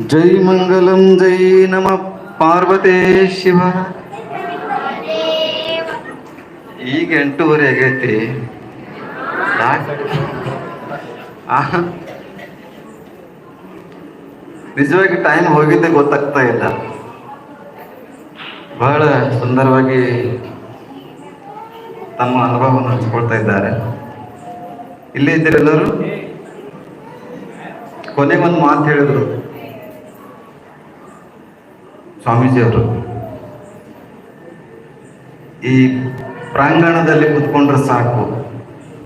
ಜೈ ಮಂಗಲಂ ಜೈ ನಮ ಪಾರ್ವತೇ ಶಿವ ಈಗ ಎಂಟೂವರೆ ಆಗೈತಿ. ನಿಜವಾಗಿ ಟೈಮ್ ಹೋಗಿದ್ದೆ ಗೊತ್ತಾಗ್ತಾ ಇಲ್ಲ. ಬಹಳ ಸುಂದರವಾಗಿ ತಮ್ಮ ಅನುಭವವನ್ನು ಹಂಚ್ಕೊಳ್ತಾ ಇದ್ದಾರೆ. ಇಲ್ಲೇ ಇದ್ದೀರೆಲ್ಲರೂ? ಕೊನೆಗೊಂದು ಮಾತು ಹೇಳಿದ್ರು. ಸ್ವಾಮೀಜಿಯವರು ಈ ಪ್ರಾಂಗಣದಲ್ಲಿ ಕುತ್ಕೊಂಡ್ರೆ ಸಾಕು.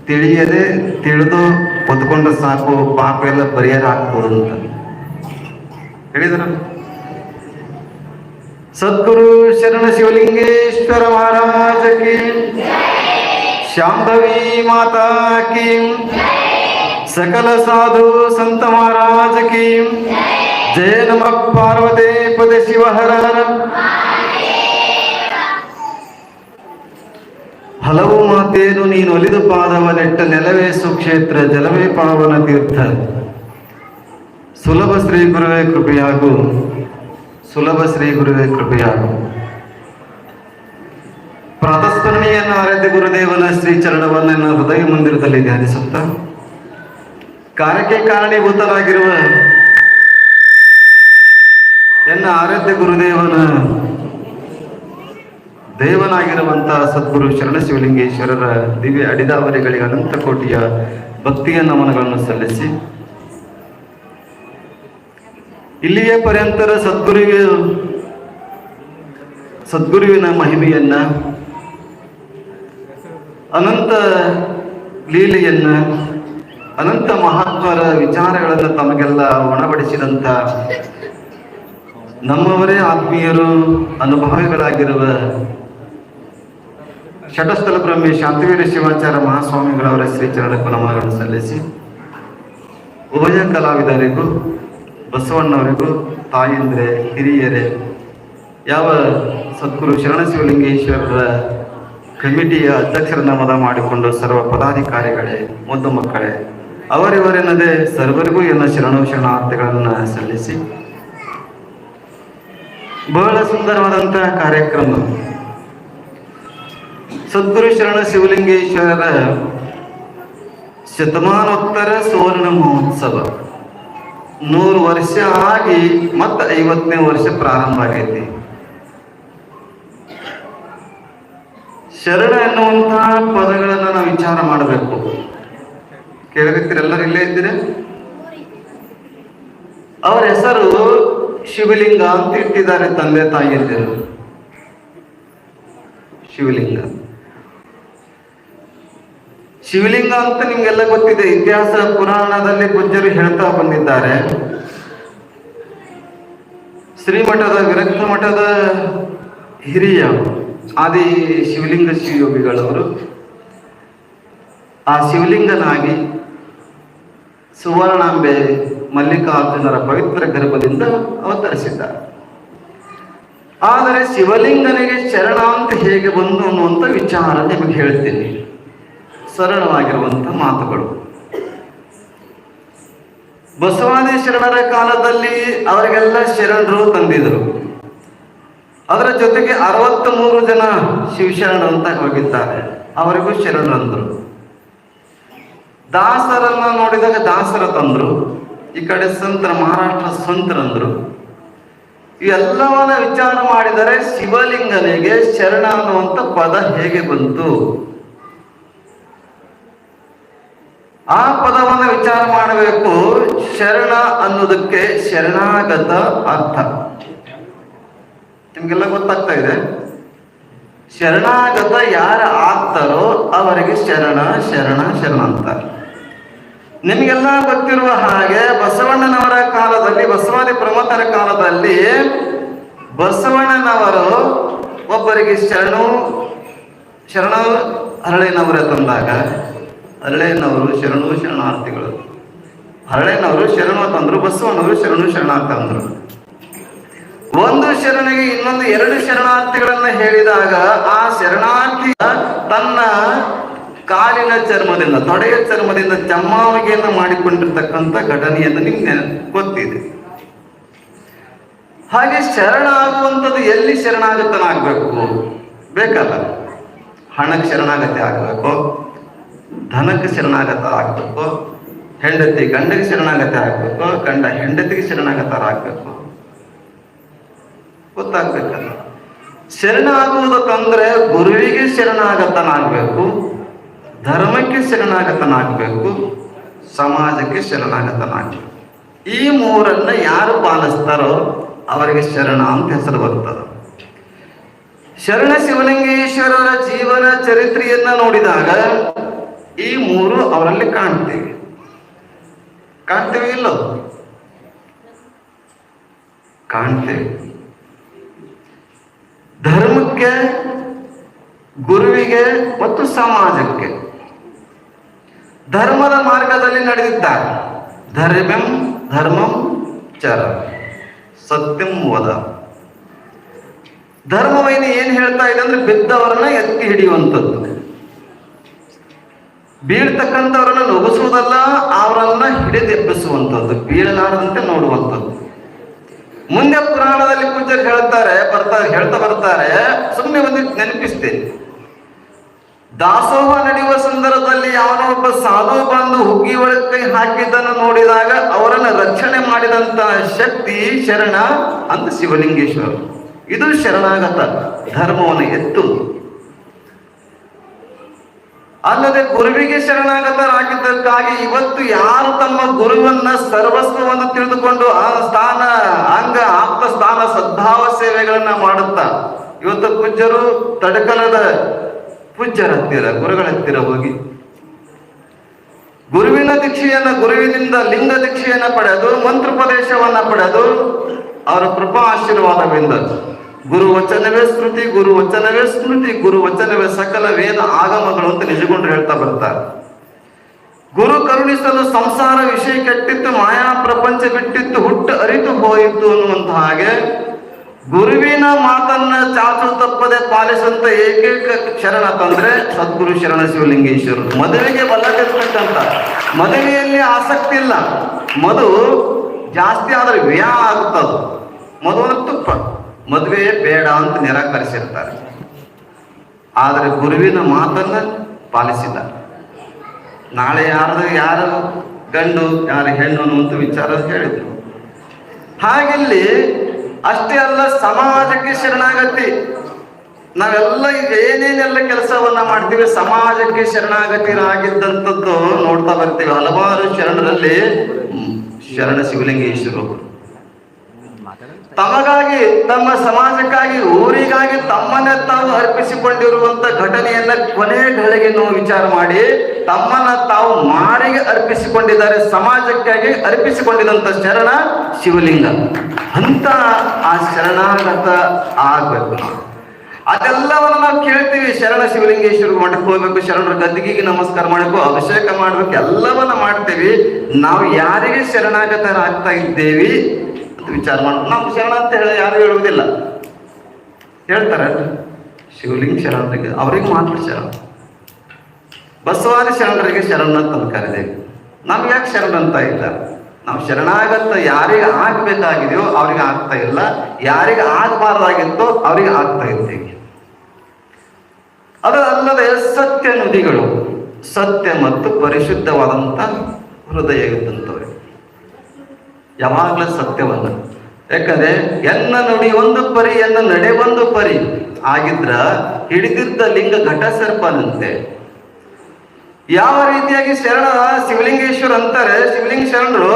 ತಿಳಿಯದೆ ತಿಳಿದು ಕುತ್ಕೊಂಡ್ರೆ ಸಾಕು ಪಾಪ ಎಲ್ಲ ಪರಿಹಾರ ಆಗ್ಬೋದು ಅಂತ. ಹೇಳಿದ್ರ? ಸದ್ಗುರು ಶರಣ ಶಿವಲಿಂಗೇಶ್ವರ ಮಹಾರಾಜ ಶಾಂಭವಿ ಮಾತಾ ಕೀಂ. ಸಕಲ ಸಾಧು ಸಂತ ಮಹಾರಾಜ ಕೀಂ. ಜಯ ನಮಃ ಪಾರ್ವತೇ ಪದ ಶಿವ ಹರ ಹಲವು ಮಾತೇನು ನೀನು ಒಲಿದು ಪಾದವ ನೆಟ್ಟ ನೆಲವೇ ಸುಕ್ಷೇತ್ರ ಜಲವೇ ಪಾವನ ತೀರ್ಥ. ಸುಲಭ ಶ್ರೀ ಗುರುವೇ ಕೃಪೆಯಾಗು. ಸುಲಭ ಶ್ರೀ ಗುರುವೇ ಕೃಪೆಯಾಗು. ಪ್ರಾತಸ್ಮರಣೀಯನ್ನ ಆರಾಧ್ಯ ಗುರುದೇವನ ಶ್ರೀ ಚರಣವನ್ನು ನನ್ನ ಹೃದಯ ಮಂದಿರದಲ್ಲಿ ಧ್ಯಾನಿಸುತ್ತಾ. ಕಾರ್ಯಕ್ಕೆ ಕಾರಣೀಭೂತರಾಗಿರುವ ಎನ್ನ ಆರಾಧ್ಯ ಗುರುದೇವನ ದೇವನಾಗಿರುವಂತಹ ಸದ್ಗುರು ಶರಣ ಶಿವಲಿಂಗೇಶ್ವರರ ದಿವ್ಯ ಅಡಿದಾವರಿಗಳಿಗೆ ಅನಂತ ಕೋಟಿಯ ಭಕ್ತಿಯ ನಮನಗಳನ್ನು ಸಲ್ಲಿಸಿ ಇಲ್ಲಿಯೇ ಪರ್ಯಂತರ ಸದ್ಗುರುವಿಗೆ ಸದ್ಗುರುವಿನ ಮಹಿಮೆಯನ್ನ, ಅನಂತ ಲೀಲೆಯನ್ನ, ಅನಂತ ಮಹಾತ್ಮರ ವಿಚಾರಗಳನ್ನು ತಮಗೆಲ್ಲ ಒಣಬಡಿಸಿದಂತ ನಮ್ಮವರೇ ಆತ್ಮೀಯರು ಅನುಭವಿಗಳಾಗಿರುವ ಷಟಸ್ಥಲ ಬ್ರಹ್ಮಿ ಶಾಂತಿವೀರ ಶಿವಾಚಾರ ಮಹಾಸ್ವಾಮಿಗಳವರ ಶ್ರೀಚರಣಕ್ಕೂ ನಮನಗಳನ್ನು ಸಲ್ಲಿಸಿ, ಉಭಯ ಕಲಾವಿದರಿಗೂ, ಬಸವಣ್ಣವರಿಗೂ, ತಾಯಂದ್ರೆ, ಹಿರಿಯರೇ, ಯಾವ ಸದ್ಗುರು ಶರಣ ಶಿವಲಿಂಗೇಶ್ವರರ ಕಮಿಟಿಯ ಅಧ್ಯಕ್ಷರ ನಾಮದ ಮಾಡಿಕೊಂಡು ಸರ್ವ ಪದಾಧಿಕಾರಿಗಳೇ, ಮುದ್ದು ಮಕ್ಕಳೇ, ಅವರಿವರೆನ್ನದೇ ಸರ್ವರಿಗೂ ಎಲ್ಲ ಶರಣು ಶರಣಾರ್ಥಿಗಳನ್ನು ಸಲ್ಲಿಸಿ ಬಹಳ ಸುಂದರವಾದಂತಹ ಕಾರ್ಯಕ್ರಮ. ಸದ್ಗುರು ಶರಣ ಶಿವಲಿಂಗೇಶ್ವರರ ಶತಮಾನೋತ್ತರ ಸುವರ್ಣ ಮಹೋತ್ಸವ. ನೂರು ವರ್ಷ ಆಗಿ ಮತ್ತೆ ಐವತ್ತನೇ ವರ್ಷ ಪ್ರಾರಂಭ ಆಗೈತಿ. ಶರಣ ಎನ್ನುವಂತಹ ಪದಗಳನ್ನ ನಾವು ವಿಚಾರ ಮಾಡಬೇಕು. ಕೇಳಿರ್ತೀರ ಎಲ್ಲರೂ ಇಲ್ಲೇ ಇದ್ದೀರ? ಅವರ ಹೆಸರು ಶಿವಲಿಂಗ ಅಂತ ಇಟ್ಟಿದ್ದಾರೆ ತಂದೆ ತಾಯಿಯಂದಿರು. ಶಿವಲಿಂಗ. ಶಿವಲಿಂಗ ಅಂತ ನಿಮ್ಗೆಲ್ಲ ಗೊತ್ತಿದೆ, ಇತಿಹಾಸ ಪುರಾಣದಲ್ಲಿ ಪೂಜ್ಯರು ಹೇಳ್ತಾ ಬಂದಿದ್ದಾರೆ. ಶ್ರೀಮಠದ, ವಿರಕ್ತ ಮಠದ ಹಿರಿಯ ಆದಿ ಶಿವಲಿಂಗ ಶಿವಯೋಗಿಗಳವರು ಆ ಶಿವಲಿಂಗನಾಗಿ ಸುವರ್ಣಾಂಬೆ ಮಲ್ಲಿಕಾರ್ಜುನರ ಪವಿತ್ರ ಗರ್ಭದಿಂದ ಅವತರಿಸಿದ್ದ ಆದರೆ ಶಿವಲಿಂಗನಿಗೆ ಶರಣ ಅಂತ ಹೇಗೆ ಬಂದು ಅನ್ನುವಂಥ ವಿಚಾರ ನಿಮಗೆ ಹೇಳ್ತೀನಿ. ಸರಳವಾಗಿರುವಂಥ ಮಾತುಗಳು. ಬಸವಾದಿ ಶರಣರ ಕಾಲದಲ್ಲಿ ಅವರಿಗೆಲ್ಲ ಶರಣರು ತಂದಿದರು ಅದರ ಜೊತೆಗೆ ಅರವತ್ತ ಮೂರು ಜನ ಶಿವಶರಣರು ಅಂತ ಹೋಗಿದ್ದಾರೆ. ಅವರಿಗೂ ಶರಣರಂದರು ದಾಸರನ್ನ ನೋಡಿದಾಗ ದಾಸರ ತಂದ್ರು. ಈ ಕಡೆ ಸಂತರ, ಮಹಾರಾಷ್ಟ್ರ ಸಂತರಂದ್ರು. ಇವೆಲ್ಲವನ್ನ ವಿಚಾರ ಮಾಡಿದರೆ ಶಿವಲಿಂಗನಿಗೆ ಶರಣ ಅನ್ನುವಂಥ ಪದ ಹೇಗೆ ಬಂತು? ಆ ಪದವನ್ನ ವಿಚಾರ ಮಾಡಬೇಕು. ಶರಣ ಅನ್ನೋದಕ್ಕೆ ಶರಣಾಗತ ಅರ್ಥ. ನಿಮ್ಗೆಲ್ಲ ಗೊತ್ತಾಗ್ತಾ ಇದೆ? ಶರಣಾಗತ ಯಾರ ಆಗ್ತಾರೋ ಅವರಿಗೆ ಶರಣ ಶರಣ ಶರಣ ಅಂತಾರೆ. ನಿಮಗೆಲ್ಲ ಗೊತ್ತಿರುವ ಹಾಗೆ ಬಸವಣ್ಣನವರ ಕಾಲದಲ್ಲಿ, ಬಸವಾದಿ ಪ್ರಮುಖರ ಕಾಲದಲ್ಲಿ ಬಸವಣ್ಣನವರು ಒಬ್ಬರಿಗೆ ಶರಣು, ಶರಣ ಹರಳಿನವರ ತಂದಾಗ ಹರಳೆನವರು ಶರಣು ಶರಣಾರ್ಥಿಗಳು. ಹರಳೆನವರು ಶರಣು ತಂದರು ಬಸವಣ್ಣವರು ಶರಣು ಶರಣಾರ್ಥ ಅಂದರು. ಒಂದು ಶರಣಿಗೆ ಇನ್ನೊಂದು ಎರಡು ಶರಣಾರ್ಥಿಗಳನ್ನ ಹೇಳಿದಾಗ ಆ ಶರಣಾರ್ಥಿ ತನ್ನ ಕಾಲಿನ ಚರ್ಮದಿಂದ, ತೊಡೆಯ ಚರ್ಮದಿಂದ ಚಮ್ಮಾವಿಗೆಯನ್ನು ಮಾಡಿಕೊಂಡಿರ್ತಕ್ಕಂಥ ಘಟನೆಯನ್ನು ನಿಮ್ಗೆ ಗೊತ್ತಿದೆ. ಹಾಗೆ ಶರಣ ಆಗುವಂಥದ್ದು ಎಲ್ಲಿ ಶರಣಾಗತನಾಗಬೇಕು ಬೇಕಲ್ಲ. ಹಣಕ್ಕೆ ಶರಣಾಗತಿ ಆಗಬೇಕು. ಧನಕ್ಕೆ ಶರಣಾಗತ ಆಗಬೇಕು. ಹೆಂಡತಿ ಗಂಡಗೆ ಶರಣಾಗತ ಆಗಬೇಕು. ಗಂಡ ಹೆಂಡತಿಗೆ ಶರಣಾಗತರಾಗಬೇಕು ಗೊತ್ತಾಗ್ಬೇಕಲ್ಲ. ಶರಣಾಗುವುದಕ್ಕಂದ್ರೆ ಗುರುವಿಗೆ ಶರಣಾಗತನಾಗಬೇಕು. ಧರ್ಮಕ್ಕೆ ಶರಣಾಗತನಾಗಬೇಕು, ಸಮಾಜಕ್ಕೆ ಶರಣಾಗತನಾಗಬೇಕು ಈ ಮೂರನ್ನ ಯಾರು ಪಾಲಿಸ್ತಾರೋ ಅವರಿಗೆ ಶರಣ ಅಂತ ಹೆಸರು ಬರ್ತದೆ. ಶರಣ ಶಿವಲಿಂಗೇಶ್ವರರ ಜೀವನ ಚರಿತ್ರೆಯನ್ನ ನೋಡಿದಾಗ ಈ ಮೂರು ಅವರಲ್ಲಿ ಕಾಣ್ತೇವೆ. ಕಾಣ್ತೇವೆ ಇಲ್ಲೋ? ಕಾಣ್ತೇವೆ. ಧರ್ಮಕ್ಕೆ, ಗುರುವಿಗೆ ಮತ್ತು ಸಮಾಜಕ್ಕೆ. ಧರ್ಮದ ಮಾರ್ಗದಲ್ಲಿ ನಡೆದಿದ್ದಾರೆ. ಧರ್ಮಂ ಧರ್ಮಂ, ಚರ. ಸತ್ಯಂ ವದ. ಧರ್ಮವೈನಿ ಏನ್ ಹೇಳ್ತಾ ಇದೆ ಅಂದ್ರೆ ಬಿದ್ದವರನ್ನ ಎತ್ತಿ ಹಿಡಿಯುವಂಥದ್ದು. ಬೀಳ್ತಕ್ಕಂಥವ್ರನ್ನ ನುಗ್ಗಿಸುವುದಲ್ಲ ಅವರನ್ನ ಹಿಡಿದೆಬ್ಬಿಸುವಂಥದ್ದು, ಬೀಳಲಾರದಂತೆ ನೋಡುವಂಥದ್ದು. ಮುಂದೆ ಪುರಾಣದಲ್ಲಿ ಪೂಜ್ಯರು ಹೇಳ್ತಾರೆ ಬರ್ತಾರೆ ಹೇಳ್ತಾ ಬರ್ತಾರೆ ಸುಮ್ಮನೆ ಒಂದು ನೆನಪಿಸ್ತೇನೆ. ದಾಸೋಹ ನಡೆಯುವ ಸಂದರ್ಭದಲ್ಲಿ ಯಾವನೋ ಒಬ್ಬ ಸಾಧು ಬಂದು ಹುಗ್ಗಿ ಒಳಗೆ ಹಾಕಿದ್ದನ್ನು ನೋಡಿದಾಗ ಅವರನ್ನು ರಕ್ಷಣೆ ಮಾಡಿದಂತ ಶಕ್ತಿ ಶರಣ ಅಂತ ಶಿವಲಿಂಗೇಶ್ವರ. ಇದು ಶರಣಾಗತ ಧರ್ಮವನ್ನು ಎತ್ತು. ಅಲ್ಲದೆ ಗುರುವಿಗೆ ಶರಣಾಗತರಾಗಿದ್ದಕ್ಕಾಗಿ ಇವತ್ತು ಯಾರು ತಮ್ಮ ಗುರುವನ್ನ ಸರ್ವಸ್ವವನ್ನು ತಿಳಿದುಕೊಂಡು ಆ ಸ್ಥಾನ, ಅಂಗ, ಆಪ್ತ ಸ್ಥಾನ, ಸದ್ಭಾವ ಸೇವೆಗಳನ್ನ ಮಾಡುತ್ತಾ? ಇವತ್ತು ಪೂಜ್ಯರು ತಡಕಲದ ಪೂಜ್ಯರ ಹತ್ತಿರ ಗುರುಗಳ ಹತ್ತಿರ ಹೋಗಿ. ಗುರುವಿನ ದೀಕ್ಷೆಯನ್ನ ಗುರುವಿನಿಂದ ಲಿಂಗ ದೀಕ್ಷೆಯನ್ನ ಪಡೆದು, ಮಂತ್ರೋಪದೇಶವನ್ನ ಪಡೆದು, ಅವರ ಕೃಪಾ ಆಶೀರ್ವಾದವಿಂದ. ಗುರು ವಚನವೇ ಸ್ಮೃತಿ ಗುರು ವಚನವೇ ಸ್ಮೃತಿ ಗುರು ವಚನವೇ ಸಕಲ ವೇದ ಆಗಮಗಳು ಅಂತ ನಿಜಗೊಂಡು ಹೇಳ್ತಾ ಬರ್ತಾರೆ. ಗುರು ಕರುಣಿಸಲು ಸಂಸಾರ ವಿಷಯ ಕೆಟ್ಟಿತ್ತು, ಮಾಯಾ ಪ್ರಪಂಚ ಬಿಟ್ಟಿತ್ತು, ಹುಟ್ಟು ಅರಿತು ಹೋಯಿತು ಅನ್ನುವಂತ ಹಾಗೆ ಗುರುವಿನ ಮಾತನ್ನ ಚಾಚು ತಪ್ಪದೆ ಪಾಲಿಸುವಂತ ಏಕೈಕ ಶರಣ ತಂದ್ರೆ ಸದ್ಗುರು ಶರಣ ಶಿವಲಿಂಗೇಶ್ವರರು ಮದುವೆಗೆ ಬಲ್ಲದಿರ್ತಕ್ಕಂಥ ಮದುವೆಯಲ್ಲಿ ಆಸಕ್ತಿ ಇಲ್ಲ. ಮಧು ಜಾಸ್ತಿ ಆದ್ರೆ ವ್ಯಯ ಆಗುತ್ತದು ಅಂದ್ರೆ ತುಪ್ಪ. ಮದುವೆ ಬೇಡ ಅಂತ ನಿರಾಕರಿಸಿರ್ತಾರೆ. ಆದರೆ ಗುರುವಿನ ಮಾತನ್ನ ಪಾಲಿಸಿಲ್ಲ. ನಾಳೆ ಯಾರ್ದು ಯಾರು ಗಂಡು, ಯಾರು ಹೆಣ್ಣು ಅನ್ನುವಂಥ ವಿಚಾರ ಹೇಳಿದ್ರು. ಹಾಗಿಲ್ಲಿ ಅಷ್ಟೇ ಅಲ್ಲ, ಸಮಾಜಕ್ಕೆ ಶರಣಾಗತಿ. ನಾವೆಲ್ಲ ಈಗ ಏನೇನೆಲ್ಲ ಕೆಲಸವನ್ನ ಮಾಡ್ತೀವಿ, ಸಮಾಜಕ್ಕೆ ಶರಣಾಗತಿರಾಗಿದ್ದಂಥದ್ದು ನೋಡ್ತಾ ಬರ್ತೀವಿ. ಹಲವಾರು ಶರಣರಲ್ಲಿ ಶರಣ ಶಿವಲಿಂಗೇಶ್ವರು. ತಮಗಾಗಿ, ತಮ್ಮ ಸಮಾಜಕ್ಕಾಗಿ, ಊರಿಗಾಗಿ ತಮ್ಮನ್ನೇ ತಾವು ಅರ್ಪಿಸಿಕೊಂಡಿರುವಂತ ಘಟನೆಯನ್ನ ಕೊನೆ ಘಳಿಗೆ ನಾವು ವಿಚಾರ ಮಾಡಿ, ತಮ್ಮನ್ನ ಅರ್ಪಿಸಿಕೊಂಡಿದ್ದಾರೆ. ಸಮಾಜಕ್ಕಾಗಿ ಅರ್ಪಿಸಿಕೊಂಡಿದಂತ ಶರಣ ಶಿವಲಿಂಗ. ಅಂತ ಆ ಶರಣಾಗತ ಆಗ್ಬೇಕು ಅದೆಲ್ಲವನ್ನು ನಾವು ಕೇಳ್ತೀವಿ. ಶರಣ ಶಿವಲಿಂಗೇಶ್ವರ ಮಠಕ್ಕೆ ಹೋಗ್ಬೇಕು. ಶರಣರ ಗದ್ದಿಗೆ ನಮಸ್ಕಾರ ಮಾಡಬೇಕು. ಅಭಿಷೇಕ ಮಾಡ್ಬೇಕು. ಎಲ್ಲವನ್ನ ಮಾಡ್ತೀವಿ. ನಾವು ಯಾರಿಗೆ ಶರಣಾಗತರಾಗ್ತಾ ಇದ್ದೇವಿ ಅಂತ ವಿಚಾರ ಮಾಡ ನಾವು ಶರಣ ಅಂತ ಹೇಳಿ ಯಾರು ಹೇಳುವುದಿಲ್ಲ. ಹೇಳ್ತಾರೆ. ಶಿವಲಿಂಗ ಶರಣರಿಗೆ ಅವ್ರಿಗೆ ಮಾತ್ರ ಶರಣ. ಬಸವಾದಿ ಶರಣರಿಗೆ ಶರಣ ಅಂತ ಕರೆದೇವಿ ನಮ್ಗೆ ಯಾಕೆ ಶರಣ ಅಂತ ಇಲ್ಲ? ನಾವು ಶರಣಾಗತ್ತ ಯಾರಿಗೆ ಆಗ್ಬೇಕಾಗಿದೆಯೋ ಅವ್ರಿಗೆ ಆಗ್ತಾ ಇಲ್ಲ. ಯಾರಿಗೆ ಆಗಬಾರ್ದಾಗಿತ್ತೋ ಅವ್ರಿಗೆ ಆಗ್ತಾ ಇದ್ದೀವಿ ಅಲ್ಲದೆ ಸತ್ಯ ನುಡಿಗಳು, ಸತ್ಯ ಮತ್ತು ಪರಿಶುದ್ಧವಾದಂಥ ಹೃದಯ ಯಾವಾಗಲೂ ಸತ್ಯವಲ್ಲ. ಯಾಕಂದ್ರೆ ಎನ್ನ ನುಡಿ ಒಂದು ಪರಿ, ಎನ್ನ ನಡೆ ಒಂದು ಪರಿ ಆಗಿದ್ರ ಹಿಡಿದಿದ್ದ ಲಿಂಗ ಘಟ ಸರ್ಪನಂತೆ ಯಾವ ರೀತಿಯಾಗಿ ಶರಣ ಶಿವಲಿಂಗೇಶ್ವರ ಅಂತಾರೆ? ಶಿವಲಿಂಗ ಶರಣರು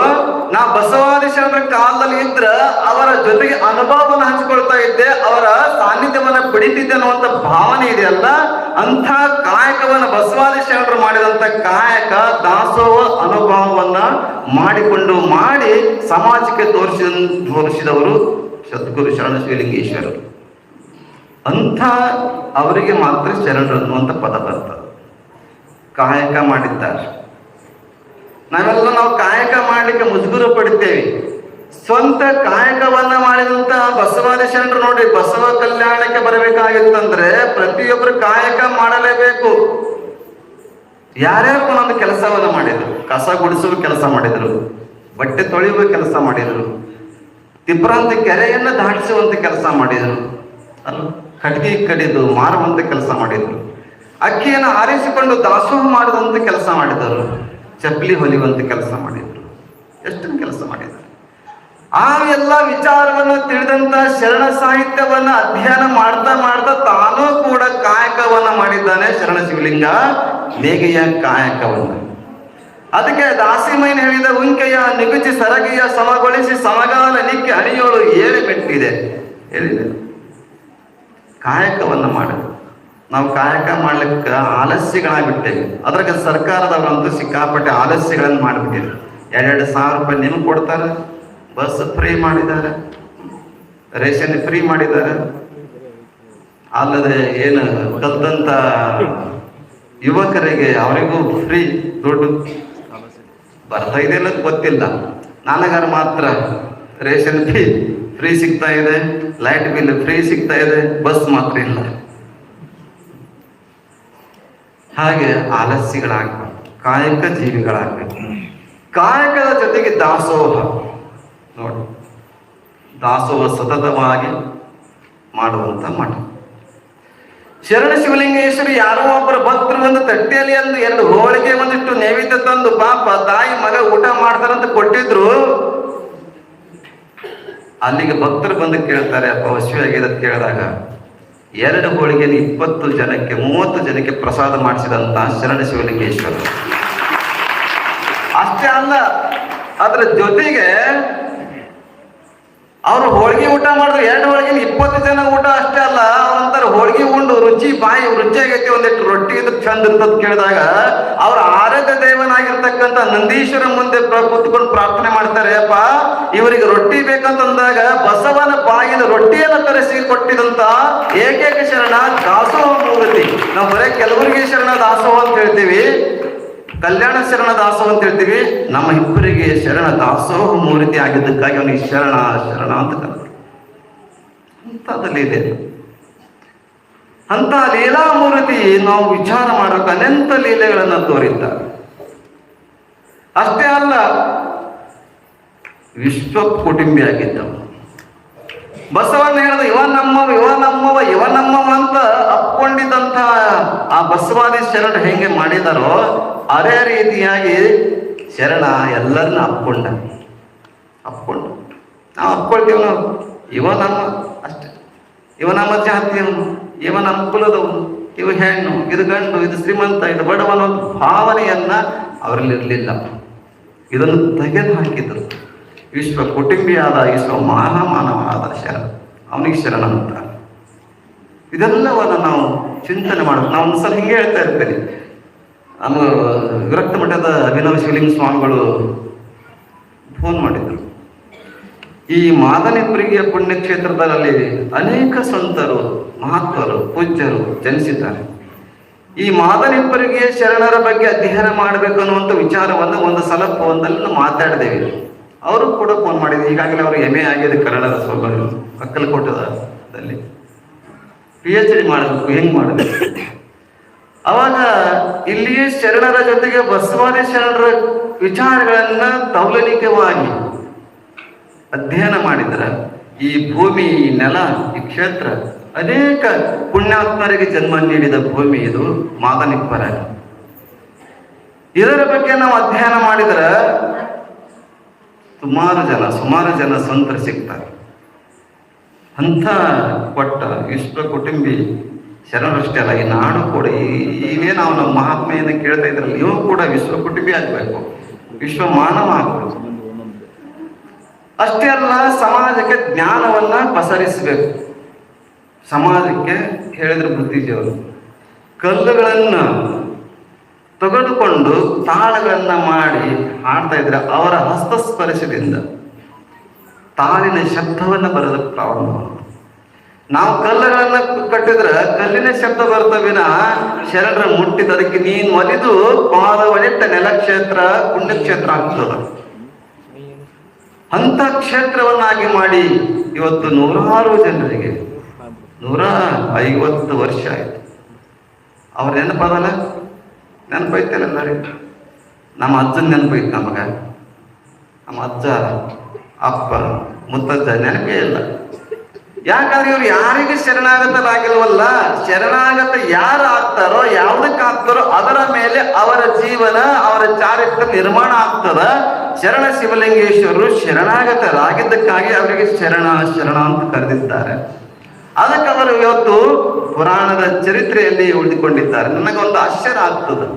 ನಾ ಬಸವಾದಿ ಶರಣರ ಕಾಲದಲ್ಲಿ ಇದ್ರ ಅವರ ಜೊತೆಗೆ ಅನುಭವವನ್ನು ಹಂಚಿಕೊಳ್ತಾ ಇದ್ದೆ, ಅವರ ಸಾನ್ನಿಧ್ಯವನ್ನ ಪಡಿತಿದ್ದೆ ಅನ್ನುವಂತ ಭಾವನೆ ಇದೆಯಲ್ಲ ಅಂತ ಕಾಯಕವನ್ನ ಬಸವಾದಿ ಶರಣರು ಮಾಡಿದಂತ ಕಾಯಕ ದಾಸೋಹ ಅನುಭವವನ್ನ ಮಾಡಿಕೊಂಡು ಮಾಡಿ ಸಮಾಜಕ್ಕೆ ತೋರಿಸಿದ ತೋರಿಸಿದವರು ಸದ್ಗುರು ಶರಣ ಶಿವಲಿಂಗೇಶ್ವರರು. ಅಂಥ ಅವರಿಗೆ ಮಾತ್ರ ಶರಣರು ಅನ್ನುವಂಥ ಪದ ಬರ್ತದೆ ಕಾಯಕ ಮಾಡಿದ್ದಾರೆ. ನಾವೆಲ್ಲ ನಾವು ಕಾಯಕ ಮಾಡಲಿಕ್ಕೆ ಮುಜುಗುರು ಪಡುತ್ತೇವೆ ಸ್ವಂತ ಕಾಯಕವನ್ನ ಮಾಡಿದಂತ ಬಸವಾದಿ ಶರಣರು ನೋಡಿ, ಬಸವ ಕಲ್ಯಾಣಕ್ಕೆ ಬರಬೇಕಾಗಿತ್ತಂದ್ರೆ ಪ್ರತಿಯೊಬ್ಬರು ಕಾಯಕ ಮಾಡಲೇಬೇಕು. ಯಾರ್ಯಾರು ಒಂದೊಂದು ಕೆಲಸವನ್ನ ಮಾಡಿದ್ರು? ಕಸ ಗುಡಿಸುವ ಕೆಲಸ ಮಾಡಿದ್ರು, ಬಟ್ಟೆ ತೊಳೆಯುವ ಕೆಲಸ ಮಾಡಿದ್ರು, ತಿಪ್ರಾಂತ ಕೆರೆಯನ್ನು ದಾಟಿಸುವಂತ ಕೆಲಸ ಮಾಡಿದರು, ಅಲ್ಲ ಕಟ್ಗೆ ಕಡಿದು ಮಾರುವಂತ ಕೆಲಸ ಮಾಡಿದರು. ಅಕ್ಕಿಯನ್ನು ಆರಿಸಿಕೊಂಡು ದಾಸೋಹ ಮಾಡುವಂತ ಕೆಲಸ ಮಾಡಿದರು. ಚಪ್ಪಲಿ ಹೊಲಿಯುವಂತ ಕೆಲಸ ಮಾಡಿದರು. ಎಷ್ಟು ಕೆಲಸ ಮಾಡಿದರು. ಆ ಎಲ್ಲ ವಿಚಾರವನ್ನು ತಿಳಿದಂತ ಶರಣ ಸಾಹಿತ್ಯವನ್ನ ಅಧ್ಯಯನ ಮಾಡ್ತಾ ಮಾಡ್ತಾ ತಾನೂ ಕೂಡ ಕಾಯಕವನ್ನ ಮಾಡಿದ್ದಾನೆ ಶರಣ ಶಿವಲಿಂಗ ನೇಗೆಯ ಕಾಯಕವನ್ನು. ಅದಕ್ಕೆ ದಾಸಿಮೈನ್ ಹೇಳಿದ ಉಂಕೆಯ ನಿಗುಚಿ ಸರಗಿಯ ಸಮಗೊಳಿಸಿ ಸಮಗಾಲ ನಿಕ್ಕಿ ಅಣಿಯೋಳು ಏಳು ಮೆಟ್ಟಿದೆ. ಹೇಳಿದೆ. ಕಾಯಕವನ್ನು ಮಾಡ ನಾವು ಕಾಯಕ ಮಾಡ್ಲಿಕ್ಕೆ ಆಲಸ್ಯಗಳಾಗ್ಬಿಟ್ಟೇವೆ. ಅದ್ರಾಗ ಸರ್ಕಾರದವರಂತೂ ಸಿಕ್ಕಾಪಟ್ಟೆ ಆಲಸ್ಯಗಳನ್ನು ಮಾಡಿಬಿಟ್ಟಿದೆ ಎರಡು ಸಾವಿರ ರೂಪಾಯಿ ನಿಮ್ಗೆ ಕೊಡ್ತಾರೆ, ಬಸ್ ಫ್ರೀ ಮಾಡಿದ್ದಾರೆ, ರೇಷನ್ ಫ್ರೀ ಮಾಡಿದ್ದಾರೆ. ಅಲ್ಲದೆ ಏನು ಕಲ್ತಂತ ಯುವಕರಿಗೆ ಅವರಿಗೂ ಫ್ರೀ ದುಡ್ಡು ಬರ್ತಾ ಇದೆ ಅನ್ನೋದು ಗೊತ್ತಿಲ್ಲ. ನನಗಾರ ಮಾತ್ರ ರೇಷನ್ ಫ್ರೀ ಫ್ರೀ ಸಿಗ್ತಾ ಇದೆ, ಲೈಟ್ ಬಿಲ್ ಫ್ರೀ ಸಿಗ್ತಾ ಇದೆ, ಬಸ್ ಮಾತ್ರ ಇಲ್ಲ. ಹಾಗೆ ಆಲಸ್ಯಗಳಾಗಬೇಕು, ಕಾಯಕ ಜೀವಿಗಳಾಗಬೇಕು. ಕಾಯಕದ ಜೊತೆಗೆ ದಾಸೋಹ. ನೋಡಿ, ದಾಸೋಹ ಸತತವಾಗಿ ಮಾಡುವಂತ ಮಠ. ಶರಣ ಶಿವಲಿಂಗೇಶ್ವರಿ ಯಾರೋ ಒಬ್ಬರ ಭಕ್ತರು ಒಂದು ತಟ್ಟೆಯಲ್ಲಿ ಒಂದು ಎರಡು ಹೋಳಿಗೆ ಒಂದಿಷ್ಟು ನೈವೇದ್ಯ ತಂದು ಪಾಪ ತಾಯಿ ಮಗ ಊಟ ಮಾಡ್ತಾರಂತ ಕೊಟ್ಟಿದ್ರು. ಅಲ್ಲಿಗೆ ಭಕ್ತರು ಬಂದು ಕೇಳ್ತಾರೆ, ಅಪ್ಪ ಹಸಿವಾಗಿದೆ ಅಂತ ಕೇಳಿದಾಗ ಎರಡು ಹೋಳಿಗೆಯಲ್ಲಿ ಇಪ್ಪತ್ತು ಜನಕ್ಕೆ ಮೂವತ್ತು ಜನಕ್ಕೆ ಪ್ರಸಾದ ಮಾಡಿಸಿದಂತ ಶರಣ ಶಿವಲಿಂಗೇಶ್ವರ. ಅಷ್ಟೇ ಅಲ್ಲ ಅದರ ಜೊತೆಗೆ ಅವ್ರು ಹೋಳಿಗೆ ಊಟ ಮಾಡಿದ್ರು ಎರಡು ಹೋಳಿಗೆ ಇಪ್ಪತ್ತು ಜನ ಊಟ ಅಷ್ಟೇ ಅಲ್ಲ, ಅವ್ರಂತಾರೆ ಹೋಳಿಗೆ ಉಂಡು, ರುಚಿ ಬಾಯಿ ರುಚಿ ಆಗೈತಿ ಒಂದಿಟ್ಟು ರೊಟ್ಟಿ ಇದು ಚಂದ ಇರ್ತದ ಕೇಳಿದಾಗ ಅವ್ರ ಆರಾಧ್ಯ ದೇವನಾಗಿರ್ತಕ್ಕಂಥ ನಂದೀಶ್ವರ ಮುಂದೆ ಕೂತ್ಕೊಂಡು ಪ್ರಾರ್ಥನೆ ಮಾಡ್ತಾರೆ, ಅಪ್ಪ, ಇವರಿಗೆ ರೊಟ್ಟಿ ಬೇಕಂತಂದಾಗ ಬಸವನ ಬಾಯಿನ ರೊಟ್ಟಿಯನ್ನು ತರಿಸಿ ಕೊಟ್ಟಿದಂತ ಏಕೈಕ ಶರಣ ದಾಸೋಹ ಮೂರ್ತಿ ನಾವು ಬರೇ ಕೆಲವರಿಗೆ ಶರಣ ದಾಸೋಹ ಅಂತ ಹೇಳ್ತೀವಿ. ಕಲ್ಯಾಣ ಶರಣ ದಾಸೋ ಅಂತ ಹೇಳ್ತೀವಿ. ನಮ್ಮ ಇಬ್ಬರಿಗೆ ಶರಣ ದಾಸೋಹ ಮೂರ್ತಿ ಆಗಿದ್ದಕ್ಕಾಗಿ ಅವನಿಗೆ ಶರಣ ಶರಣ ಅಂತ ಕರೆದ್ರು. ಇದೆ. ಅಂತ ಲೀಲಾ ಮೂರ್ತಿ ನಾವು ವಿಚಾರ ಮಾಡೋಕೆ ಅನಂತ ಲೀಲೆಗಳನ್ನು ತೋರಿದ್ದಾರೆ. ಅಷ್ಟೇ ಅಲ್ಲ ವಿಶ್ವ ಕುಟುಂಬಿ ಆಗಿದ್ದವು ಬಸವಣ್ಣ ಹೇಳಿದ, ಇವ ನಮ್ಮವ ಇವ ನಮ್ಮವ ಇವ ನಮ್ಮವ ಅಂತ ಅಪ್ಕೊಂಡಿದ್ದಂತ ಆ ಬಸವಾದಿ ಶರಣ ಹೆಂಗೆ ಮಾಡಿದಾರೋ ಅದೇ ರೀತಿಯಾಗಿ ಶರಣ ಎಲ್ಲರನ್ನ ಅಪ್ಕೊಂಡ. ಅಪ್ಕೊಂಡ. ನಾವು ಅಪ್ಕೊಳ್ತೀವಿ ನಾವು. ಇವ ನಮ್ಮ ಅಷ್ಟೇ. ಇವ ನಮ್ಮ ಜಾತಿಯವನು ಇವ ನಮ್ಮ ಕುಲದವನು. ಇವ ಹೆಣ್ಣು, ಇದು ಗಂಡು, ಇದು ಶ್ರೀಮಂತ, ಇದು ಬಡವನ ಭಾವನೆಯನ್ನ ಅವರಲ್ಲಿ ಇರಲಿಲ್ಲ ಇದನ್ನು ತೆಗೆದು ಹಾಕಿದ್ರು ವಿಶ್ವ ಕುಟುಂಬಿಯಾದ, ವಿಶ್ವ ಆದ ಶರಣ. ಅವನಿಗೆ ಶರಣ ಅಂತ ಇದೆಲ್ಲವನ್ನು ನಾವು ಚಿಂತನೆ ಮಾಡೋದು. ನಾವು ಒಂದ್ಸಲ ಹಿಂಗೆ ಹೇಳ್ತಾ ಇರ್ತೇನೆ. ನಾನು ವಿರಕ್ತ ಮಠದ ಅಭಿನವ ಶಿವಲಿಂಗ ಸ್ವಾಮಿಗಳು ಫೋನ್ ಮಾಡಿದ್ರು. ಈ ಮಾದನಿಪುರಿಗೆ ಪುಣ್ಯಕ್ಷೇತ್ರದಲ್ಲಿ ಅನೇಕ ಸಂತರು ಮಹಾತ್ಮರು ಪೂಜ್ಯರು ಜನಿಸಿದ್ದಾರೆ. ಈ ಮಾದನಿಪುರಿಗೆ ಶರಣರ ಬಗ್ಗೆ ಅಧ್ಯಯನ ಮಾಡಬೇಕು ಅನ್ನುವಂಥ ವಿಚಾರವನ್ನು ಒಂದು ಸಲ ಫೋನ್ದಲ್ಲಿ ನಾವು ಮಾತಾಡಿದ್ದೇವೆ ಅವರು ಕೂಡ ಫೋನ್ ಮಾಡಿದ್ರು. ಈಗಾಗಲೇ ಅವರು ಎಂ ಎ ಆಗಿದೆ ಕನ್ನಡದ ಸ್ವಲ್ಪ ಅಕ್ಕಲಕೋಟದಲ್ಲಿ ಪಿ ಎಚ್ ಡಿ ಮಾಡಬೇಕು, ಹೆಂಗ್ ಮಾಡಬೇಕು? ಅವಾಗ ಇಲ್ಲಿಯೇ ಶರಣರ ಜೊತೆಗೆ ಬಸವಾದಿ ಶರಣರ ವಿಚಾರಗಳನ್ನ ತೌಲನಿಕವಾಗಿ ಅಧ್ಯಯನ ಮಾಡಿದ್ರ, ಈ ಭೂಮಿ ಈ ನೆಲ, ಈ ಕ್ಷೇತ್ರ, ಅನೇಕ ಪುಣ್ಯಾತ್ಮರಿಗೆ ಜನ್ಮ ನೀಡಿದ ಭೂಮಿ ಇದು ಮಾದನಿಪ್ಪರ. ಇದರ ಬಗ್ಗೆ ನಾವು ಅಧ್ಯಯನ ಮಾಡಿದ್ರ, ಸುಮಾರು ಜನ ಸುಮಾರು ಜನ ಸಂತರು ಸಿಗ್ತಾರೆ. ಅಂಥ ಕೊಟ್ಟ ವಿಶ್ವ ಕುಟುಂಬಿ ಶರಣರಷ್ಟೇ ಅಲ್ಲ, ಈ ನಾಡು ಕೂಡ ಈಗೇ ನಾವು ನಮ್ಮ ಮಹಾತ್ಮೆಯನ್ನು ಕೇಳ್ತಾ ಇದ್ರಲ್ಲ ನೀವು ಕೂಡ ವಿಶ್ವ ಕುಟುಂಬಿ ಆಗಬೇಕು. ವಿಶ್ವ ಮಾನವ ಆಗಬೇಕು. ಅಷ್ಟೇ ಅಲ್ಲ, ಸಮಾಜಕ್ಕೆ ಜ್ಞಾನವನ್ನ ಪಸರಿಸಬೇಕು. ಸಮಾಜಕ್ಕೆ ಹೇಳಿದ್ರು ಬುದ್ಧಿಜಿಯವರು ಕಲ್ಲುಗಳನ್ನ ತೆಗೆದುಕೊಂಡು ತಾಳಗಳನ್ನ ಮಾಡಿ ಹಾಡ್ತಾ ಇದ್ರೆ ಅವರ ಹಸ್ತಸ್ಪರ್ಶದಿಂದ ತಾಳಿನ ಶಬ್ದವನ್ನ ಬರೋದಕ್ಕೆ ಪ್ರಾರಂಭ. ನಾವು ಕಲ್ಲುಗಳನ್ನ ಕಟ್ಟಿದ್ರೆ ಕಲ್ಲಿನ ಶಬ್ದ ಬರ್ತವಿನ ಶರಣರ ಮುಟ್ಟಿದ ಅದಕ್ಕೆ ನೀನು ಒಲಿದು ನೆಲ ನೆಲಕ್ಷೇತ್ರ, ಪುಣ್ಯಕ್ಷೇತ್ರ ಆಗ್ತದ. ಅಂತ ಕ್ಷೇತ್ರವನ್ನಾಗಿ ಮಾಡಿ ಇವತ್ತು ನೂರಾರು ಜನರಿಗೆ, ನೂರ ಐವತ್ತು ವರ್ಷ ಆಯ್ತು. ಅವ್ರ ನೆನಪದಲ್ಲ ನೆನಪೈತಲ್ಲ ಎಲ್ಲರಿಗೆ? ನಮ್ಮ ಅಜ್ಜನ ನೆನಪೈತೆ ನಮಗ? ನಮ್ಮ ಅಜ್ಜ, ಅಪ್ಪ, ಮುತ್ತಜ್ಜ ನೆನಪೇ ಇಲ್ಲ. ಯಾಕಂದ್ರೆ ಇವ್ರು ಯಾರಿಗೆ ಶರಣಾಗತರಾಗಿಲ್ವಲ್ಲ ಶರಣಾಗತ ಯಾರು ಆಗ್ತಾರೋ ಯಾವುದಕ್ಕೆ ಆಗ್ತಾರೋ ಅದರ ಮೇಲೆ ಅವರ ಜೀವನ, ಅವರ ಚಾರಿತ್ರ ನಿರ್ಮಾಣ ಆಗ್ತದ. ಶರಣ ಶಿವಲಿಂಗೇಶ್ವರರು ಶರಣಾಗತರಾಗಿದ್ದಕ್ಕಾಗಿ ಅವರಿಗೆ ಶರಣ ಶರಣ ಅಂತ ಕರೆದಿದ್ದಾರೆ. ಅದಕ್ಕೆ ಅವರು ಇವತ್ತು ಪುರಾಣದ ಚರಿತ್ರೆಯಲ್ಲಿ ಉಳಿದುಕೊಂಡಿದ್ದಾರೆ. ನನಗೊಂದು ಆಶ್ಚರ್ಯ ಆಗ್ತದೆ.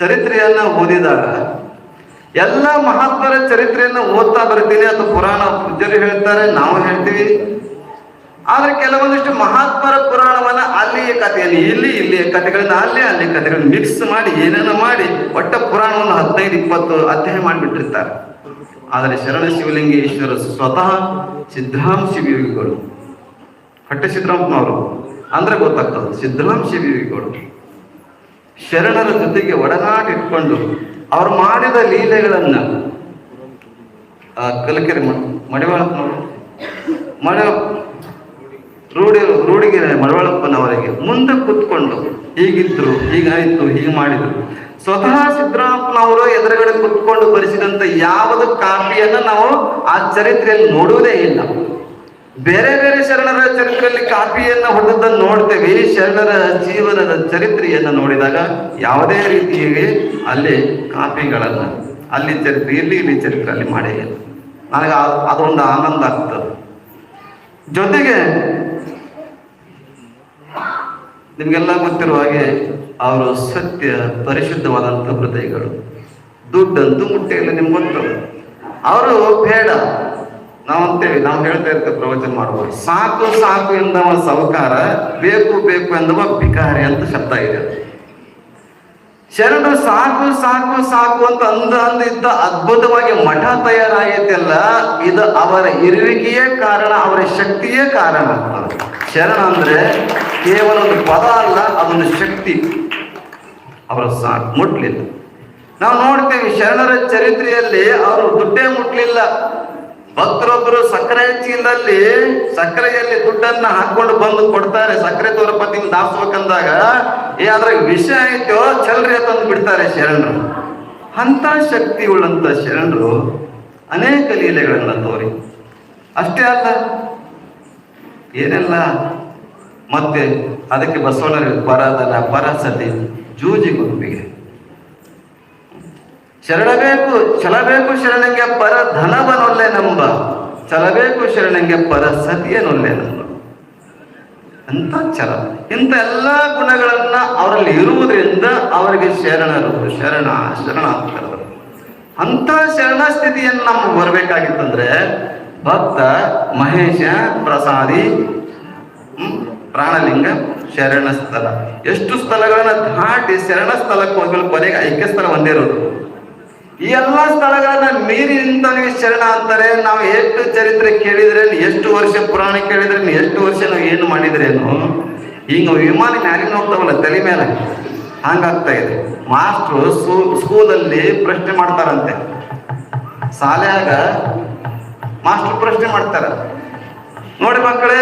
ಚರಿತ್ರೆಯನ್ನ ಓದಿದಾಗ, ಎಲ್ಲ ಮಹಾತ್ಮರ ಚರಿತ್ರೆಯನ್ನು ಓದ್ತಾ ಬರ್ತೀನಿ. ಅಥವಾ ಪುರಾಣ ಪೂಜ್ಯರು ಹೇಳ್ತಾರೆ, ನಾವು ಹೇಳ್ತೀವಿ. ಆದ್ರೆ ಕೆಲವೊಂದಿಷ್ಟು ಮಹಾತ್ಮರ ಪುರಾಣವನ್ನ ಅಲ್ಲಿಯ ಕಥೆಯಲ್ಲಿ ಇಲ್ಲಿ, ಇಲ್ಲಿಯ ಕಥೆಗಳನ್ನ ಅಲ್ಲಿ ಅಲ್ಲಿ ಕಥೆಗಳನ್ನ ಮಿಕ್ಸ್ ಮಾಡಿ, ಏನೇನೋ ಮಾಡಿ ಒಟ್ಟ ಪುರಾಣವನ್ನು ಹದಿನೈದು, ಇಪ್ಪತ್ತು ಅಧ್ಯಾಯ ಮಾಡಿಬಿಟ್ಟಿರ್ತಾರೆ. ಆದರೆ ಶರಣ ಶಿವಲಿಂಗೇಶ್ವರ ಸ್ವತಃ ಸಿದ್ಧಾಂಶ ಶಿವಯೋಗಿಗಳು ಹಟ್ಟ ಸಿದ್ದರಾಮಪ್ಪನವರು ಅಂದ್ರೆ ಗೊತ್ತಾಗ್ತದೆ, ಸಿದ್ಧಾಂಶ ಶಿವಯೋಗಿಗಳು ಶರಣರ ಜೊತೆಗೆ ಒಡನಾಟ ಇಟ್ಕೊಂಡು ಅವ್ರು ಮಾಡಿದ ಲೀಲೆಗಳನ್ನ ಕಲಕೆರೆ ಮಡಿವಾಳಪ್ಪನವರು, ಮಡ ರೂಢಿ, ರೂಢಿಗೆರೆ ಮರವಳಪ್ಪನವರಿಗೆ ಮುಂದೆ ಕೂತ್ಕೊಂಡು ಹೀಗಿದ್ರು, ಹೀಗಾಯ್ತು, ಹೀಗೆ ಮಾಡಿದ್ರು. ಸ್ವತಃ ಸಿದ್ದರಾಮಪ್ಪನವರು ಎದುರುಗಡೆ ಕೂತ್ಕೊಂಡು ಬರೆಸಿದಂತ ಯಾವುದು ಕಾಪಿಯನ್ನು ನಾವು ಆ ಚರಿತ್ರೆಯಲ್ಲಿ ನೋಡುವುದೇ ಇಲ್ಲ. ಬೇರೆ ಬೇರೆ ಶರಣರ ಚರಿತ್ರೆಯಲ್ಲಿ ಕಾಪಿಯನ್ನು ಹೊಡೆದನ್ನು ನೋಡ್ತೇವೆ. ಈ ಶರಣರ ಜೀವನದ ಚರಿತ್ರೆಯನ್ನು ನೋಡಿದಾಗ ಯಾವುದೇ ರೀತಿಯಲ್ಲಿ ಅಲ್ಲಿ ಕಾಪಿಗಳನ್ನು, ಅಲ್ಲಿ ಚರಿತ್ರೆ, ಇಲ್ಲಿ ಇಲ್ಲಿ ಚರಿತ್ರೆ ಅಲ್ಲಿ ಮಾಡೇ ಇಲ್ಲ ನನಗೆ ಅದೊಂದು ಆನಂದ ಆಗ್ತದೆ. ಜೊತೆಗೆ ನಿಮ್ಗೆಲ್ಲ ಗೊತ್ತಿರುವ ಹಾಗೆ ಅವರು ಸತ್ಯ, ಪರಿಶುದ್ಧವಾದಂಥ ಹೃದಯಗಳು. ದುಡ್ಡಂತೂ ಮುಟ್ಟೆ ಇಲ್ಲ, ನಿಮ್ಗೆ ಗೊತ್ತು ಅವರು ಬೇಡ. ನಾವು ಅಂತೇವೆ ನಾವು ಹೇಳ್ತಾ ಇರ್ತೇವೆ, ಪ್ರವಚನ ಮಾಡುವಾಗ. ಸಾಕು ಸಾಕು ಎಂದವ ಸಾಹುಕಾರ ಬೇಕು ಬೇಕು ಎಂದವ ಭಿಕಾರಿ ಅಂತ ಶಬ್ದ ಇದೆ. ಶರಣರು ಸಾಕು ಸಾಕು ಸಾಕು ಅಂತ ಅಂದ, ಅಂದಿದ್ದ ಅದ್ಭುತವಾಗಿ ಮಠ ತಯಾರಾಗೈತಲ್ಲ ಇದು ಅವರ ಇರುವಿಕೆಯೇ ಕಾರಣ, ಅವರ ಶಕ್ತಿಯೇ ಕಾರಣ ಶರಣ ಅಂದ್ರೆ ಕೇವಲ ಒಂದು ಪದ ಅಲ್ಲ, ಅದೊಂದು ಶಕ್ತಿ. ಅವರ ಸಾಕು, ಮುಟ್ಲಿಲ್ಲ. ನಾವು ನೋಡ್ತೇವೆ, ಶರಣರ ಚರಿತ್ರೆಯಲ್ಲಿ ಅವರು ದುಡ್ಡೇ ಮುಟ್ಲಿಲ್ಲ. ಭಕ್ತರೊಬ್ಬರು ಸಕ್ಕರೆ ಚೀಲದಲ್ಲಿ ಸಕ್ಕರೆಯಲ್ಲಿ ದುಡ್ಡನ್ನ ಹಾಕೊಂಡು ಬಂದು ಕೊಡ್ತಾರೆ. ಸಕ್ಕರೆ ದಾಸಬೇಕಂದಾಗ ದಾಸ್ಬೇಕಂದಾಗ. ಏ, ಅದ್ರಾಗ ವಿಷ ಆಯ್ತೋ ಚಲ್ರಿ ತಂದು ಬಿಡ್ತಾರೆ ಶರಣರು. ಅಂತ ಶಕ್ತಿ ಉಳ್ಳಂತ ಶರಣರು ಅನೇಕ ಲೀಲೆಗಳನ್ನ ತೋರಿ. ಅಷ್ಟೇ ಅಲ್ಲ, ಏನೆಲ್ಲ ಮತ್ತೆ ಅದಕ್ಕೆ ಬಸವಣ್ಣರ ಪರದನ ಪರಸತಿ ಜೂಜಿ ಗುಂಪಿಗೆ ಶರಣಬೇಕು, ಚಲಬೇಕು ಶರಣಂಗೆ ಪರ ಧನವನೊಲ್ಲೆ ನಂಬ. ಚಲಬೇಕು ಶರಣಂಗೆ ಪರ ಸತಿಯನೊಲ್ಲೆ ನಂಬ. ಅಂತ ಚಲ ಇಂಥ ಎಲ್ಲ ಗುಣಗಳನ್ನ ಅವರಲ್ಲಿ ಇರುವುದರಿಂದ ಅವರಿಗೆ ಶರಣರು, ಶರಣ ಶರಣ ಅಂತ ಶರಣ ಸ್ಥಿತಿಯನ್ನು ನಮ್ಗೆ ಬರಬೇಕಾಗಿತ್ತಂದ್ರೆ ಭಕ್ತ, ಮಹೇಶ, ಪ್ರಸಾದಿ ಪ್ರಾಣಲಿಂಗ ಶರಣ ಸ್ಥಳ. ಎಷ್ಟು ಸ್ಥಳಗಳನ್ನ ದಾಟಿ ಶರಣ ಸ್ಥಳಕ್ಕೆ ಹೋಗಲು ಕೊನೆಗೆ ಐಕ್ಯ ಸ್ಥಳ ಒಂದೇ ಇರೋದು. ಈ ಎಲ್ಲ ಸ್ಥಳಗಳನ್ನ ಮೀರಿ ಶರಣ ಅಂತಾರೆ. ನಾವು ಎಷ್ಟು ಚರಿತ್ರೆ ಕೇಳಿದ್ರೆ ಎಷ್ಟು ವರ್ಷ ಪುರಾಣ ಕೇಳಿದ್ರೆ ಎಷ್ಟು ವರ್ಷ ನಾವು ಏನು ಮಾಡಿದ್ರೇನು, ಹಿಂಗ ವಿಮಾನ ಮ್ಯಾಲಿನ ಹೋಗ್ತಾವಲ್ಲ ತಲೆ ಮೇಲೆ, ಹಂಗಾಗ್ತಾ ಇದೆ. ಮಾಸ್ಟ್ರು ಸ್ಕೂಲಲ್ಲಿ ಪ್ರಶ್ನೆ ಮಾಡ್ತಾರಂತೆ. ಶಾಲೆಯಾಗ ಮಾಸ್ಟರ್ ಪ್ರಶ್ನೆ ಮಾಡ್ತಾರ. ನೋಡಿ ಮಕ್ಕಳೇ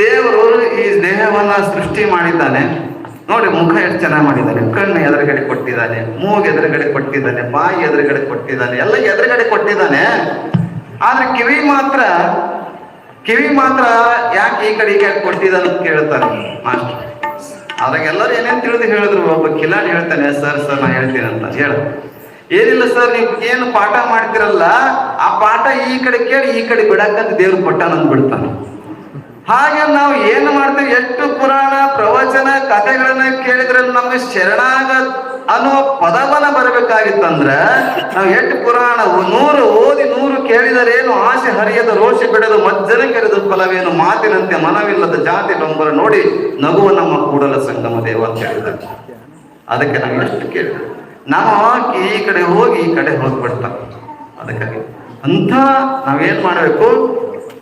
ದೇವರು ಈ ದೇಹವನ್ನ ಸೃಷ್ಟಿ ಮಾಡಿದ್ದಾನೆ. ನೋಡಿ, ಮುಖ ಎಷ್ಟು ಚೆನ್ನಾಗಿ ಮಾಡಿದ್ದಾನೆ. ಕಣ್ಣು ಎದುರುಗಡೆ ಕೊಟ್ಟಿದ್ದಾನೆ, ಮೂಗು ಎದುರುಗಡೆ ಕೊಟ್ಟಿದ್ದಾನೆ, ಬಾಯಿ ಎದುರುಗಡೆ ಕೊಟ್ಟಿದ್ದಾನೆ, ಎಲ್ಲ ಎದುರುಗಡೆ ಕೊಟ್ಟಿದ್ದಾನೆ. ಆದ್ರೆ ಕಿವಿ ಮಾತ್ರ ಕಿವಿ ಮಾತ್ರ ಯಾಕೆ ಈ ಕಡೆ ಈ ಕಡೆ ಕೊಟ್ಟಿದ್ದಾನೆ ಅಂತ ಕೇಳ್ತಾನೆ ಮಾಸ್ಟರ್. ಅದ್ರಾಗ ಎಲ್ಲರೂ ಏನೇನ್ ತಿಳಿದು ಹೇಳಿದ್ರು, ಒಬ್ಬ ಕಿಲಾಡಿ ಹೇಳ್ತಾನೆ, ಸರ್ ಸರ್, ನಾ ಹೇಳ್ತೀನಿ ಅಂತ ಹೇಳ. ಏನಿಲ್ಲ ಸರ್, ನೀವು ಏನು ಪಾಠ ಮಾಡ್ತಿರಲ್ಲ, ಆ ಪಾಠ ಈ ಕಡೆ ಕೇಳಿ, ಈ ಕಡೆ ಬಿಡಕ್ಕಂತ ದೇವ್ರು ಕೊಟ್ಟ ನಂದು ಬಿಡ್ತಾನೆ ಹಾಗೆ ನಾವು ಏನು ಮಾಡ್ತೇವೆ? ಎಷ್ಟು ಪುರಾಣ, ಪ್ರವಚನ, ಕಥೆಗಳನ್ನ ಕೇಳಿದ್ರೆ ನಮ್ಗೆ ಶರಣಾಗ ಅನ್ನುವ ಪದವನ್ನ ಬರಬೇಕಾಗಿತ್ತಂದ್ರೆ ನಾವು ಎಷ್ಟು ಪುರಾಣ, ನೂರು ಓದಿ ನೂರು ಕೇಳಿದರೇನು ಆಸೆ ಹರಿಯದ, ರೋಷ ಬಿಡದು, ಮಜ್ಜನ ಕೆರೆದು ಫಲವೇನು ಮಾತಿನಂತೆ ಮನವಿಲ್ಲದ ಜಾತಿ ಡೊಂಬರ ನೋಡಿ ನಗುವ ನಮ್ಮ ಕೂಡಲ ಸಂಗಮ ದೇವ ಅಂತ ಹೇಳಿದ್ದಾರೆ ಅದಕ್ಕೆ ನಾವು ಎಷ್ಟು ಕೇಳಿದ ನಾವು ಈ ಕಡೆ ಹೋಗಿ ಈ ಕಡೆ ಹೋಗ್ಬಿಡ್ತ. ಅದಕ್ಕಾಗಿ ಅಂತ ನಾವೇನ್ ಮಾಡಬೇಕು?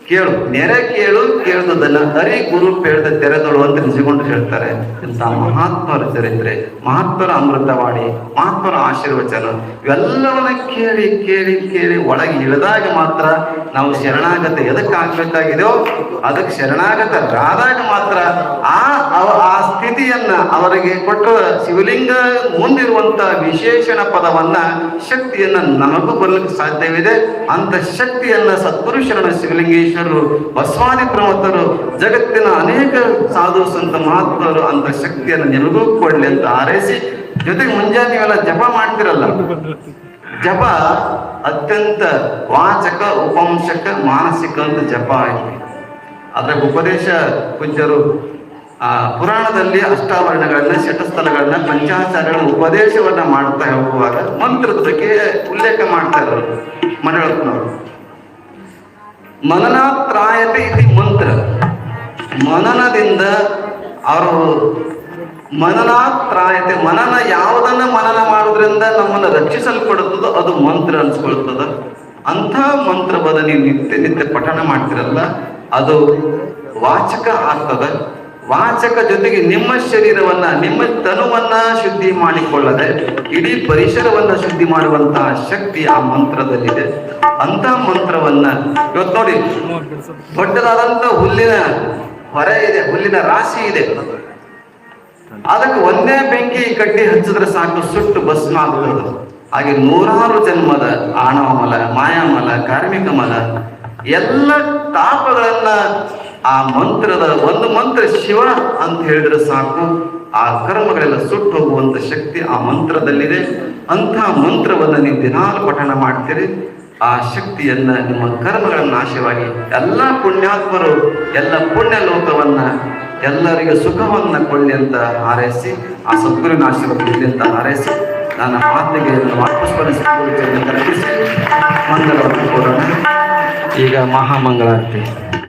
ಕೇಳು. ನೆರೆ ಕೇಳು ಕೇಳದಲ್ಲ ಹರಿ ಗುರು ಪೇಳ್ದ ತೆರೆದಳು ಅಂತ ನಿಜಗೊಂಡು ಹೇಳ್ತಾರೆ. ಇಂತ ಮಹಾತ್ಮರ ಚರಿತ್ರೆ. ಮಹಾತ್ಮರ ಅಮೃತವಾಣಿ, ಮಹಾತ್ಮರ ಆಶೀರ್ವಚನ. ಇವೆಲ್ಲವನ್ನ ಕೇಳಿ ಕೇಳಿ ಕೇಳಿ ಒಳಗೆ ಇಳಿದಾಗ ಮಾತ್ರ ನಾವು ಶರಣಾಗತ ಎದಕ್ಕೆ ಆಗ್ಬೇಕಾಗಿದೆಯೋ, ಅದಕ್ಕೆ ಶರಣಾಗತರಾದಾಗ ಮಾತ್ರ ಆ ಆ ಸ್ಥಿತಿಯನ್ನ ಅವರಿಗೆ ಕೊಟ್ಟ ಶಿವಲಿಂಗ ಮುಂದಿರುವಂತ ವಿಶೇಷಣ ಪದವನ್ನ, ಶಕ್ತಿಯನ್ನ ನಮಗೂ ಬರ್ಲಿಕ್ಕೆ ಸಾಧ್ಯವಿದೆ. ಅಂತ ಶಕ್ತಿಯನ್ನ ಸತ್ಪುರುಷರನ್ನ ಶಿವಲಿಂಗೇಶ್ವರರು ಬಸವಾದಿ ಪ್ರಮತರು ಜಗತ್ತಿನ ಅನೇಕ ಸಾಧು ಸಂತ ಮಹಾತ್ಮರು ಅಂತ ಶಕ್ತಿಯನ್ನು ನಿಮಗೂ ಕೊಡ್ಲಿ ಅಂತ ಹಾರೈಸಿ, ಜೊತೆಗೆ ಮುಂಜಾನೆ ನೀವೆಲ್ಲ ಜಪ ಮಾಡ್ತಿರಲ್ಲ. ಜಪ ಅತ್ಯಂತ ವಾಚಕ ಉಪಂಶಕ ಮಾನಸಿಕ ಅಂತ ಜಪ ಆಯ್ತು. ಅದ್ರ ಉಪದೇಶ ಪೂಜ್ಯರು, ಆ, ಪುರಾಣದಲ್ಲಿ ಅಷ್ಟಾವರಣಗಳನ್ನ ಶಟಸ್ಥಲಗಳನ್ನ ಪಂಚಾಚಾರಗಳ ಉಪದೇಶವನ್ನ ಮಾಡ್ತಾ ಹೋಗುವಾಗ ಮಂತ್ರದ ಬಗ್ಗೆ ಉಲ್ಲೇಖ ಮಾಡ್ತಾ ಇದ್ರು ಮಂಡಳಪ್ಪನವರು ಮನನಾತ್ರಾಯತೆ ಇತಿ ಮಂತ್ರ. ಮನನದಿಂದ ಅವರು ಮನನಾತ್ರಾಯತೆ ಮನನ ಯಾವುದನ್ನ ಮನನ ಮಾಡೋದ್ರಿಂದ ನಮ್ಮನ್ನು ರಕ್ಷಿಸಲ್ಪಡುತ್ತದೋ ಅದು ಮಂತ್ರ ಅನ್ಸ್ಕೊಳ್ತದ. ಅಂಥ ಮಂತ್ರವನ್ನ ನೀವು ನಿತ್ಯ ನಿತ್ಯ ಪಠಣ ಮಾಡ್ತಿರಲ್ಲ, ಅದು ವಾಚಕ ಆಗ್ತದ. ವಾಚಕ ಜೊತೆಗೆ ನಿಮ್ಮ ಶರೀರವನ್ನ, ನಿಮ್ಮ ತನುವನ್ನ ಶುದ್ಧಿ ಮಾಡಿಕೊಳ್ಳದೆ, ಇಡೀ ಪರಿಸರವನ್ನ ಶುದ್ಧಿ ಮಾಡುವಂತಹ ಶಕ್ತಿ ಆ ಮಂತ್ರದಲ್ಲಿದೆ. ಅಂತ ಮಂತ್ರವನ್ನ ಇವತ್ತು ನೋಡಿ, ದೊಡ್ಡದಾದಂತ ಹುಲ್ಲಿನ ಹೊರೆ ಇದೆ, ಹುಲ್ಲಿನ ರಾಶಿ ಇದೆ. ಅದಕ್ಕೆ ಒಂದೇ ಬೆಂಕಿ ಕಟ್ಟಿ ಹಚ್ಚಿದ್ರೆ ಸಾಕು, ಸುಟ್ಟು ಭಸ್ಮ ಆಗ್ಬೋದು ಹಾಗೆ ನೂರಾರು ಜನ್ಮದ ಆಣವ ಮಲ ಮಾಯಾಮಲ ಕಾರ್ಮಿಕ ಮಲ, ಎಲ್ಲ ತಾಪಗಳನ್ನ ಆ ಮಂತ್ರದ ಒಂದು ಮಂತ್ರ ಶಿವ ಅಂತ ಹೇಳಿದ್ರೆ ಸಾಕು. ಆ ಕರ್ಮಗಳೆಲ್ಲ ಸುಟ್ಟು ಹೋಗುವಂತ ಶಕ್ತಿ ಆ ಮಂತ್ರದಲ್ಲಿದೆ. ಅಂತ ಮಂತ್ರವನ್ನು ನೀವು ದಿನಾಲು ಪಠಣ ಮಾಡ್ತೀರಿ. ಆ ಶಕ್ತಿಯನ್ನ ನಿಮ್ಮ ಕರ್ಮಗಳ ನಾಶವಾಗಿ ಎಲ್ಲ ಪುಣ್ಯಾತ್ಮರು, ಎಲ್ಲ ಪುಣ್ಯ ಲೋಕವನ್ನ ಎಲ್ಲರಿಗೆ ಸುಖವನ್ನ ಕೊಳ್ಳಿ ಅಂತ ಹಾರೈಸಿ, ಆ ಸದ್ಗುರುವಿನ ಆಶೀರ್ವಾದ ಅಂತ ಹಾರೈಸಿ, ನನ್ನ ಮಾತಿಗೆ ಮಾತುಸ್ಮರಿಸಿ ಮಂಗಳವನ್ನು ಕೋರೋಣ. ಈಗ ಮಹಾಮಂಗಳಾರತಿ.